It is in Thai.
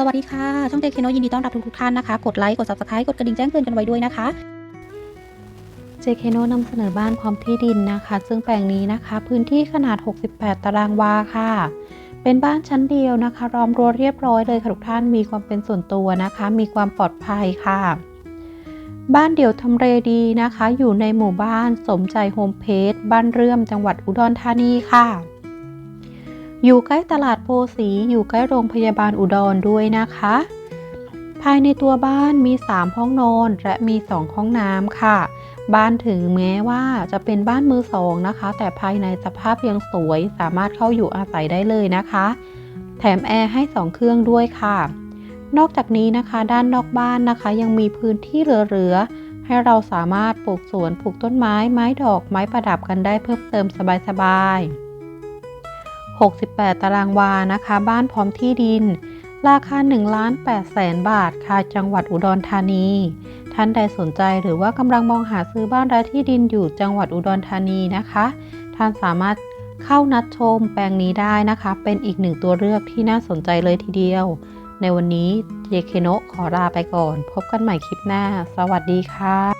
สวัสดีค่ะ ช่องเจคเคโนยินดีต้อนรับทุกๆท่านนะคะ กดไลค์ กด subscribe กดกระดิ่งแจ้งเตือนกันไว้ด้วยนะคะ เจคเคโนนำเสนอบ้านพร้อมที่ดินนะคะ ซึ่งแปลงนี้นะคะ พื้นที่ขนาด 68 ตารางวาค่ะ เป็นบ้านชั้นเดียวนะคะล้อมรั้วเรียบร้อยเลยค่ะทุกท่าน มีความเป็นส่วนตัวนะคะ มีความปลอดภัยค่ะ บ้านเดี่ยวทำเลดีนะคะ อยู่ในหมู่บ้านสมใจโฮมเพจบ้านเรื่อมจังหวัดอุดรธานีค่ะ อยู่ใกล้ตลาดโพสีอยู่ใกล้โรงพยาบาลอุดรด้วยนะคะ ภายในตัวบ้านมี 3 ห้องนอนและมี 2 ห้องน้ำค่ะ บ้านถึงแม้ว่าจะเป็นบ้านมือสองนะคะ แต่ภายในสภาพยังสวยสามารถเข้าอยู่อาศัยได้เลยนะคะ แถมแอร์ให้ 2 เครื่องด้วยค่ะ นอกจากนี้นะคะด้านนอกบ้านนะคะ ยังมีพื้นที่เหลือๆให้เราสามารถปลูกสวนปลูกต้นไม้ไม้ดอกไม้ประดับกันได้เพิ่มเติมสบายๆ 68 ตารางวานะคะ บ้านพร้อมที่ดิน ราคา1ล้าน8แสนบาทค่ะ จังหวัดอุดรธานี ท่านใดสนใจหรือว่ากำลังมองหาซื้อบ้านและที่ดินอยู่จังหวัดอุดรธานีนะคะ ท่านสามารถเข้านัดชมแปลงนี้ได้นะคะ เป็นอีกหนึ่งตัวเลือกที่น่าสนใจเลยทีเดียว ในวันนี้เจเคโนะขอลาไปก่อน พบกันใหม่คลิปหน้า สวัสดีค่ะ